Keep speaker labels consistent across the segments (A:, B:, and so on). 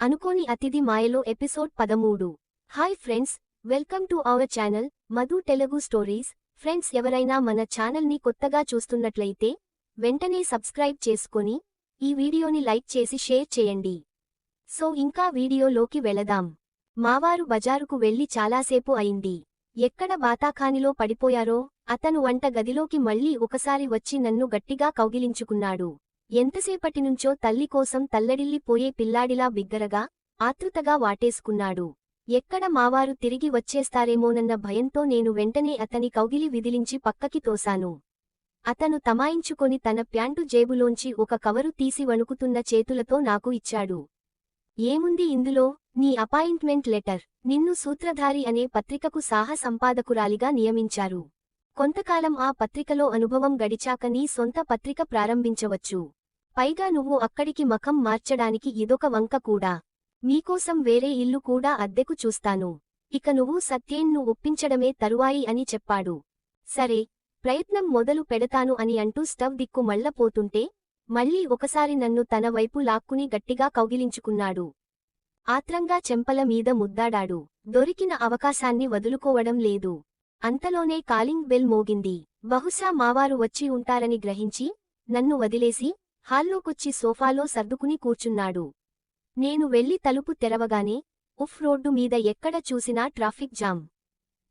A: అనుకోని అతిథి మాయలో ఎపిసోడ్ పదమూడు. Hi friends welcome to our channel Madhu Telugu stories. Friends ఎవరైనా మన ఛానల్ని కొత్తగా చూస్తున్నట్లయితే వెంటనే సబ్స్క్రైబ్ చేసుకొని ఈ వీడియోని లైక్ చేసి షేర్ చేయండి. సో ఇంకా వీడియోలోకి వెళదాం. మావారు బజారుకు వెళ్ళి చాలాసేపు అయింది. ఎక్కడ బాతాఖానిలో పడిపోయారో అతను వంట గదిలోకి మళ్ళీ ఒకసారి వచ్చి నన్ను గట్టిగా కౌగిలించుకున్నాడు. ఎంతసేపటినుంచో తల్లి కోసం తల్లడిల్లిపోయే పిల్లాడిలా బిగ్గరగా ఆతృతగా వాటేసుకున్నాడు. ఎక్కడ మావారు తిరిగి వచ్చేస్తారేమోనన్న భయంతో నేను వెంటనే అతని కౌగిలి విదిలించి పక్కకి తోశాను. అతను తమాయించుకొని తన ప్యాంటు జేబులోంచి ఒక కవరు తీసి వణుకుతున్న చేతులతో నాకు ఇచ్చాడు. ఏముంది ఇందులో? నీ అపాయింట్మెంట్ లెటర్. నిన్ను సూత్రధారి అనే పత్రికకు సాహ సంపాదకురాలిగా నియమించారు. కొంతకాలం ఆ పత్రికలో అనుభవం గడిచాక నీ సొంత పత్రిక ప్రారంభించవచ్చు. పైగా నువ్వు అక్కడికి మఖం మార్చడానికి ఇదొక వంక కూడా. మీకోసం వేరే ఇల్లు కూడా అద్దెకు చూస్తాను. ఇక నువ్వు సత్యేన్ను ఒప్పించడమే తరువాయి అని చెప్పాడు. సరే ప్రయత్నం మొదలు పెడతాను అని అంటూ స్టవ్ దిక్కు మళ్ళపోతుంటే మళ్ళీ ఒకసారి నన్ను తన వైపు లాక్కుని గట్టిగా కౌగిలించుకున్నాడు. ఆత్రంగా చెంపల మీద ముద్దాడాడు. దొరికిన అవకాశాన్ని వదులుకోవడం లేదు. అంతలోనే కాలింగ్ బెల్ మోగింది. బహుశా మావారు వచ్చి ఉంటారని గ్రహించి నన్ను వదిలేసి హాల్లోకొచ్చి సోఫాలో సర్దుకుని కూర్చున్నాడు. నేను వెళ్ళి తలుపు తెరవగానే ఉఫ్ రోడ్డు మీద ఎక్కడ చూసినా ట్రాఫిక్ జామ్.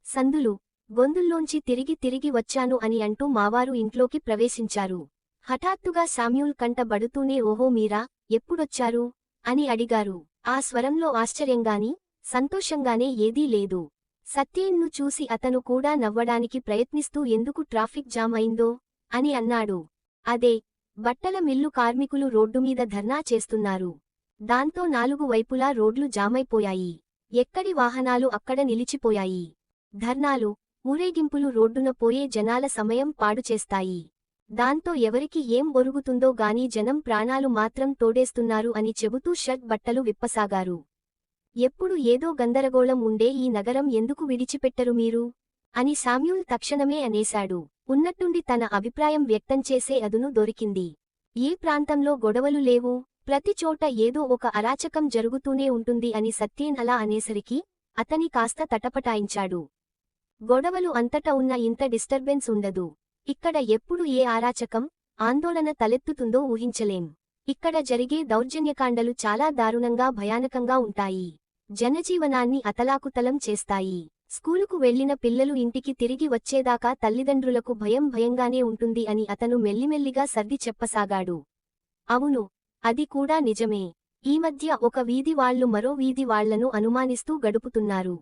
A: సందులు గొందుల్లోంచి తిరిగి తిరిగి వచ్చాను అని అంటూ మావారు ఇంట్లోకి ప్రవేశించారు. హఠాత్తుగా శామ్యూల్ కంట బడుతూనే ఓహో మీరా ఎప్పుడొచ్చారు? అని అడిగారు. ఆ స్వరంలో ఆశ్చర్యంగాని సంతోషంగానే ఏదీ లేదు. సత్యేన్ను చూసి అతను కూడా నవ్వడానికి ప్రయత్నిస్తూ ఎందుకు ట్రాఫిక్ జామ్ అయిందో అని అన్నాడు. అదే బట్టల మిల్లు కార్మికులు రోడ్డుమీద ధర్నా చేస్తున్నారు. దాంతో నాలుగు వైపులా రోడ్లు జామైపోయాయి. ఎక్కడి వాహనాలు అక్కడ నిలిచిపోయాయి. ధర్నాలు ఊరేగింపులు రోడ్డున పోయే జనాల సమయం పాడుచేస్తాయి దాంతో ఎవరికి ఏం ఒరుగుతుందో గాని జనం ప్రాణాలు మాత్రం తోడేస్తున్నారు అని చెబుతూ షర్ట్ బట్టలు విప్పసాగారు. ఎప్పుడు ఏదో గందరగోళం ఉండే ఈ నగరం ఎందుకు విడిచిపెట్టరు మీరు? అని శామ్యూల్ తక్షణమే అనేశాడు. ఉన్నట్టుండి తన అభిప్రాయం వ్యక్తం చేసే అదును దొరికింది. ఏ ప్రాంతంలో గొడవలు లేవు ప్రతి చోట ఏదో ఒక అరాచకం జరుగుతూనే ఉంటుంది అని సత్యేన్ అలా అనేసరికి అతని కాస్త తటపటాయించాడు. గొడవలు అంతటా ఉన్న ఇంత డిస్టర్బెన్స్ ఉండదు. ఇక్కడ ఎప్పుడు ఏ ఆరాచకం ఆందోళన తలెత్తుతుందో ఊహించలేం. ఇక్కడ జరిగే దౌర్జన్యకాండలు చాలా దారుణంగా భయానకంగా ఉంటాయి. జనజీవనాన్ని అతలాకుతలం చేస్తాయి. స్కూలుకు వెళ్ళిన పిల్లలు ఇంటికి తిరిగి వచ్చేదాకా తల్లిదండ్రులకు భయం భయంగానే ఉంటుంది అని అతను మెల్లిమెల్లిగా సర్ది చెప్పసాగాడు. అవును అది కూడా నిజమే. ఈ మధ్య ఒక వీధి వాళ్ళు మరో వీధి వాళ్ళను అనుమానిస్తూ గడుపుతున్నారు.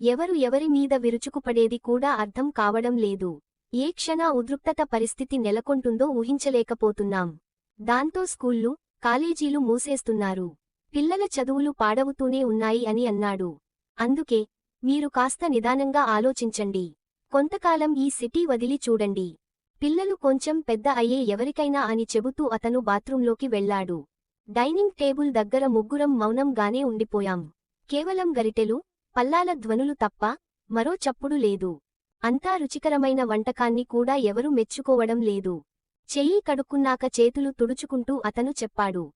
A: ఎవరు ఎవరి మీద విరుచుకుపడేది కూడా అర్థం కావడం లేదు. ఏ క్షణ ఉద్రిక్తత పరిస్థితి నెలకొంటుందో ఊహించలేకపోతున్నాం. దాంతో స్కూళ్ళు కాలేజీలు మూసేస్తున్నారు. పిల్లల చదువులు పాడవుతూనే ఉన్నాయి అని అన్నాడు. అందుకే మీరు కాస్త నిదానంగా ఆలోచించండి. కొంతకాలం ఈ సిటీ వదిలి చూడండి. పిల్లలు కొంచెం పెద్ద అయ్యే ఎవరికైనా అని చెబుతూ అతను బాత్రూంలోకి వెళ్ళాడు డైనింగ్ టేబుల్ దగ్గర ముగ్గురం మౌనంగానే ఉండిపోయాం. కేవలం గరిటెలు పల్లాల ధ్వనులు తప్ప మరో చప్పుడు లేదు. అంతా రుచికరమైన వంటకాన్ని కూడా ఎవరూ మెచ్చుకోవడం లేదు. చెయ్యి కడుక్కున్నాక చేతులు తుడుచుకుంటూ అతను చెప్పాడు.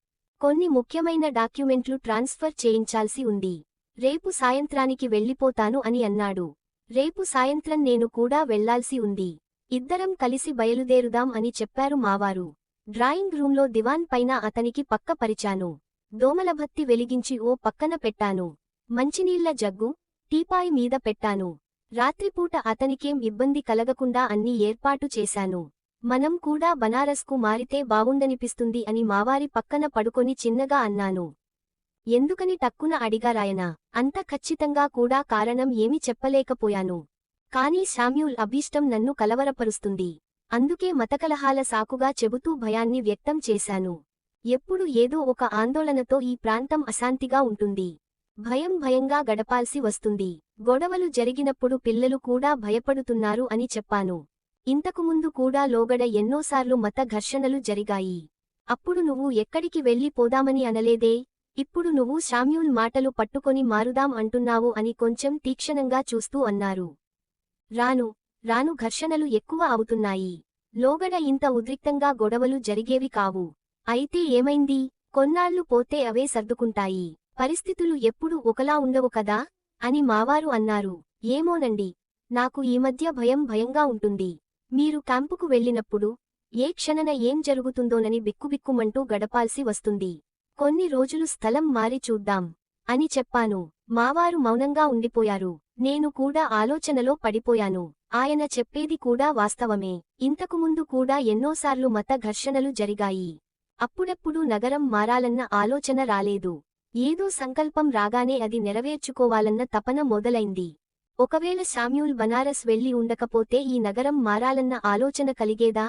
A: కొన్ని ముఖ్యమైన డాక్యుమెంట్లు ట్రాన్స్ఫర్ చేయించాల్సి ఉంది. రేపు సాయంత్రానికి వెళ్ళిపోతాను అని అన్నాడు. రేపు సాయంత్రం నేను కూడా వెళ్ళాల్సి ఉంది. ఇద్దరం కలిసి బయలుదేరుదాం అని చెప్పారు మావారు. డ్రాయింగ్ రూంలో దివాన్ పైన అతనికి పక్క పరిచాను. దోమలభత్తి వెలిగించి ఓ పక్కన పెట్టాను. మంచినీళ్ళ జగ్గు టీపాయి మీద పెట్టాను. రాత్రిపూట అతనికేం ఇబ్బంది కలగకుండా అన్ని ఏర్పాటు చేశాను. మనం కూడా బనారస్కు మారితే బావుండనిపిస్తుంది అని మావారి పక్కన పడుకొని చిన్నగా అన్నాను. ఎందుకని టక్కున అడిగారాయన అంత ఖచ్చితంగా కూడా కారణం ఏమి చెప్పలేకపోయాను. కానీ శామ్యూల్ అభీష్టం నన్ను కలవరపరుస్తుంది. అందుకే మతకలహాల సాకుగా చెబుతూ భయాన్ని వ్యక్తం చేశాను. ఎప్పుడు ఏదో ఒక ఆందోళనతో ఈ ప్రాంతం అశాంతిగా ఉంటుంది. భయం భయంగా గడపాల్సి వస్తుంది. గొడవలు జరిగినప్పుడు పిల్లలు కూడా భయపడుతున్నారు అని చెప్పాను. ఇంతకుముందు కూడా లోగడ ఎన్నోసార్లు మత ఘర్షణలు జరిగాయి. అప్పుడు నువ్వు ఎక్కడికి వెళ్ళి పోదామని అనలేదే? ఇప్పుడు నువ్వు శామ్యూల్ మాటలు పట్టుకొని మారుదాం అంటున్నావు అని కొంచెం తీక్షణంగా చూస్తూ అన్నారు. రాను రాను ఘర్షణలు ఎక్కువ అవుతున్నాయి. లోగడ ఇంత ఉద్రిక్తంగా గొడవలు జరిగేవి కావు. అయితే ఏమైంది? కొన్నాళ్ళు పోతే అవే సర్దుకుంటాయి. పరిస్థితులు ఎప్పుడూ ఒకలా ఉండవు కదా? అని మావారు అన్నారు. ఏమోనండి. నాకు ఈ మధ్య భయం భయంగా ఉంటుంది. మీరు క్యాంపుకు వెళ్ళినప్పుడు ఏ క్షణన ఏం జరుగుతుందోనని బిక్కుబిక్కుమంటూ గడపాల్సి వస్తుంది. కొన్ని రోజులు స్థలం మారి చూద్దాం అని చెప్పాను. మావారు మౌనంగా ఉండిపోయారు. నేను కూడా ఆలోచనలో పడిపోయాను. ఆయన చెప్పేది కూడా వాస్తవమే. ఇంతకుముందు కూడా ఎన్నోసార్లు మత ఘర్షణలు జరిగాయి. అప్పుడప్పుడు నగరం మారాలన్న ఆలోచన రాలేదు. ఏదో సంకల్పం రాగానే అది నెరవేర్చుకోవాలన్న తపన మొదలైంది. ఒకవేళ శామ్యూల్ బనారస్ వెళ్ళి ఉండకపోతే ఈ నగరం మారాలన్న ఆలోచన కలిగేదా?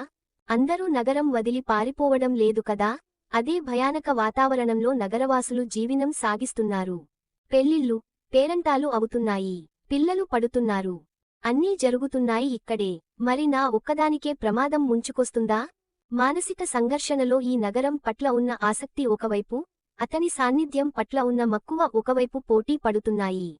A: అందరూ నగరం వదిలి పారిపోవడం లేదు కదా? అదే భయానక వాతావరణంలో నగరవాసులు జీవనం సాగిస్తున్నారు. పెళ్ళిళ్ళు పేరంటాలు అవుతున్నాయి. పిల్లలు పడుతున్నారు. అన్నీ జరుగుతున్నాయి ఇక్కడే. మరి నా ఒక్కదానికే ప్రమాదం ముంచుకొస్తుందా? మానసిక సంఘర్షణలో ఈ నగరం పట్ల ఉన్న ఆసక్తి ఒకవైపు అతని సాన్నిధ్యం పట్ల ఉన్న మక్కువ ఒకవైపు పోటీ పడుతున్నాయి.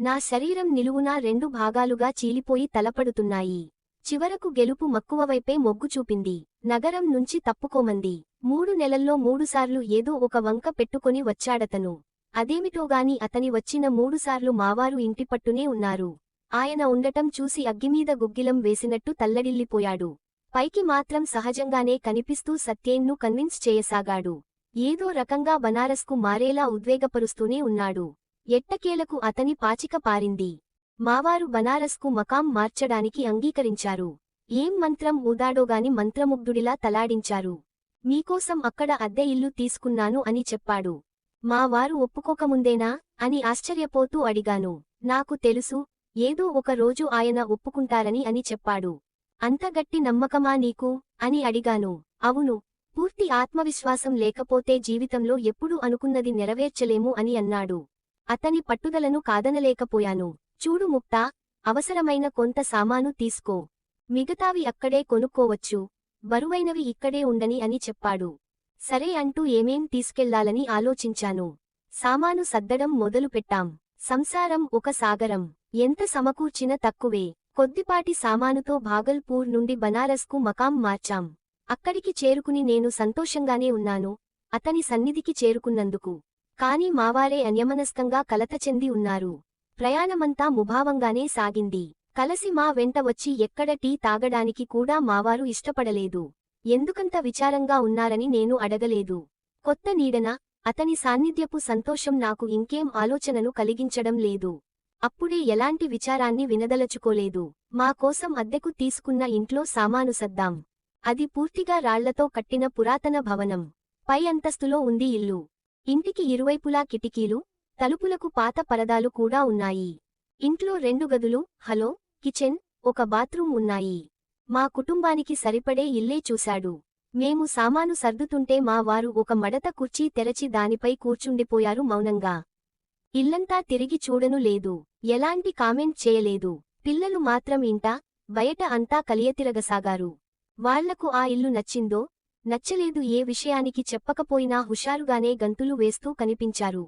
A: నా శరీరం నిలువునా రెండు భాగాలుగా చీలిపోయి తలపడుతున్నాయి. చివరకు గెలుపు మక్కువవైపే మొగ్గు చూపింది. నగరం నుంచి తప్పుకోమంది. మూడు నెలల్లో మూడుసార్లు ఏదో ఒక వంక పెట్టుకొని వచ్చాడతను. అదేమిటోగాని అతని వచ్చిన మూడుసార్లు మావారు ఇంటిపట్టునే ఉన్నారు. ఆయన ఉండటం చూసి అగ్గిమీద గుగ్గిలం వేసినట్టు తల్లడిల్లిపోయాడు. పైకి మాత్రం సహజంగానే కనిపిస్తూ సత్యేన్ను కన్విన్స్ చేయసాగాడు. ఏదో రకంగా బనారస్కు మారేలా ఉద్వేగపరుస్తూనే ఉన్నాడు. ఎట్టకేలకు అతని పాచిక పారింది. మావారు బనారస్కు మకాం మార్చడానికి అంగీకరించారు. ఏం మంత్రం ఊదాడోగాని మంత్రముగ్ధుడిలా తలాడించారు. మీకోసం అక్కడ అద్దె ఇల్లు తీసుకున్నాను అని చెప్పాడు. మా వారు ఒప్పుకోకముందేనా? అని ఆశ్చర్యపోతూ అడిగాను. నాకు తెలుసు ఏదో ఒక రోజు ఆయన ఒప్పుకుంటారని అని చెప్పాడు. అంతగట్టి నమ్మకమా నీకు? అని అడిగాను. అవును పూర్తి ఆత్మవిశ్వాసం లేకపోతే జీవితంలో ఎప్పుడు అనుకున్నది నెరవేర్చలేము అని అన్నాడు. అతని పట్టుదలను కాదనలేకపోయాను. చూడు ముక్తా అవసరమైన కొంత సామాను తీసుకో. మిగతావి అక్కడే కొనుక్కోవచ్చు. బరువైనవి ఇక్కడే ఉండని అని చెప్పాడు. సరే అంటూ ఏమేం తీసుకెళ్ళాలని ఆలోచించాను. సామాను సద్దడం మొదలుపెట్టాం. సంసారం ఒక సాగరం. ఎంత సమకూర్చిన తక్కువే. కొద్దిపాటి సామానుతో భాగల్పూర్ నుండి బనారస్కు మకాం మార్చాం. అక్కడికి చేరుకుని నేను సంతోషంగానే ఉన్నాను. అతని సన్నిధికి చేరుకున్నందుకు. కాని మావారే అన్యమనస్కంగా కలత చెంది ఉన్నారు. ప్రయాణమంతా ముభావంగానే సాగింది. కలసి మా వెంట వచ్చి ఎక్కడ టీ తాగడానికి కూడా మావారు ఇష్టపడలేదు. ఎందుకంత విచారంగా ఉన్నారని నేను అడగలేదు. కొత్త నీడన అతని సాన్నిధ్యపు సంతోషం నాకు ఇంకేం ఆలోచనను కలిగించడం లేదు. అప్పుడే ఎలాంటి విచారాన్ని వినదలచుకోలేదు. మా కోసం అద్దెకు తీసుకున్న ఇంట్లో సామాను సద్దాం అది పూర్తిగా రాళ్ళతో కట్టిన పురాతన భవనం. పై అంతస్తులో ఉంది ఇల్లు. ఇంటికి ఇరువైపులా కిటికీలు తలుపులకు పాత పరదాలు కూడా ఉన్నాయి. ఇంట్లో రెండు గదులు హలో కిచెన్ ఒక బాత్రూం ఉన్నాయి. మా కుటుంబానికి సరిపడే ఇల్లే చూశాడు. మేము సామాను సర్దుతుంటే మా వారు ఒక మడత కుర్చీ తెరచి దానిపై కూర్చుండిపోయారు మౌనంగా. ఇల్లంతా తిరిగి చూడను లేదు. ఎలాంటి కామెంట్ చేయలేదు. పిల్లలు మాత్రం ఇంట బయట అంతా కలియతిరగసాగారు. వాళ్ళకు ఆ ఇల్లు నచ్చిందో నచ్చలేదు ఏ విషయానికి చెప్పకపోయినా హుషారుగానే గంతులు వేస్తూ కనిపించారు.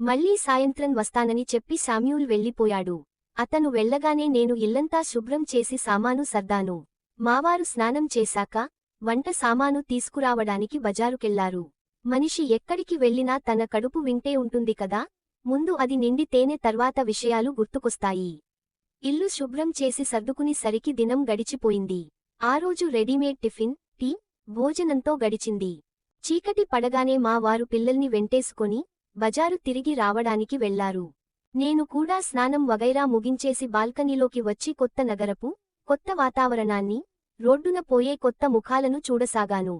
A: మళ్ళీ సాయంత్రం వస్తానని చెప్పి శామ్యూల్ వెళ్ళిపోయాడు. అతను వెళ్ళగానే నేను ఇల్లంతా శుభ్రం చేసి సామాను సర్దాను. మావారు స్నానం చేశాక వంట సామాను తీసుకురావడానికి బజారుకెళ్ళారు. మనిషి ఎక్కడికి వెళ్ళినా తన కడుపు వింటే ఉంటుంది కదా ముందు అది నిండితేనే తర్వాత విషయాలు గుర్తుకొస్తాయి. ఇల్లు శుభ్రం చేసి సర్దుకుని సరికి దినం గడిచిపోయింది. ఆ రోజు రెడీమేడ్ టిఫిన్ టీ భోజనంతో గడిచింది. చీకటి పడగానే మా వారు పిల్లల్ని వెంటేసుకొని బజారు తిరిగి రావడానికి వెళ్ళారు. నేను కూడా స్నానం వగైరా ముగించేసి బాల్కనీలోకి వచ్చి కొత్త నగరపు కొత్త వాతావరణాన్ని రోడ్డున పోయే కొత్త ముఖాలను చూడసాగాను.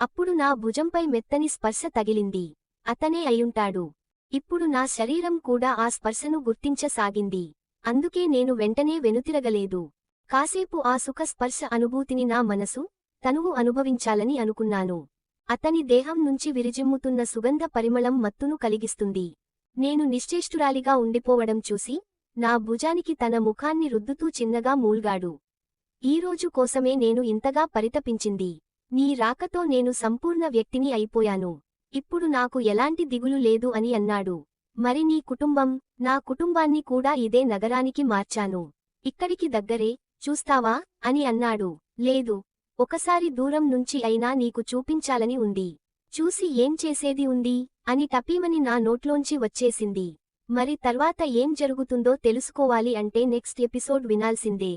A: అప్పుడు నా భుజంపై మెత్తని స్పర్శ తగిలింది. అతనే అయ్యుంటాడు. ఇప్పుడు నా శరీరం కూడా ఆ స్పర్శను గుర్తించసాగింది. అందుకే నేను వెంటనే వెనుతిరగలేదు. కాసేపు ఆ సుఖ స్పర్శ అనుభూతిని నా మనసు తనువు అనుభవించాలని అనుకున్నాను. అతని దేహం నుంచి విరిజిమ్ముతున్న సుగంధ పరిమళం మత్తును కలిగిస్తుంది. నేను నిశ్చేష్టురాలిగా ఉండిపోవడం చూసి నా భుజానికి తన ముఖాన్ని రుద్దుతూ చిన్నగా మూల్గాడు. ఈరోజు కోసమే నేను ఇంతగా పరితపించింది. నీ రాకతో నేను సంపూర్ణ వ్యక్తిని అయిపోయాను. ఇప్పుడు నాకు ఎలాంటి దిగులు లేదు అని అన్నాడు. మరి నీ కుటుంబం నా కుటుంబాన్ని కూడా ఇదే నగరానికి మార్చాను. ఇక్కడికి దగ్గరే చూస్తావా? అని అన్నాడు. లేదు. ఒకసారి దూరం నుంచి అయినా నీకు చూపించాలని ఉంది. చూసి ఏం చేసేది ఉంది? అని టపీమని నా నోట్లోంచి వచ్చేసింది. మరి తర్వాత ఏం జరుగుతుందో తెలుసుకోవాలి అంటే నెక్స్ట్ ఎపిసోడ్ వినాల్సిందే.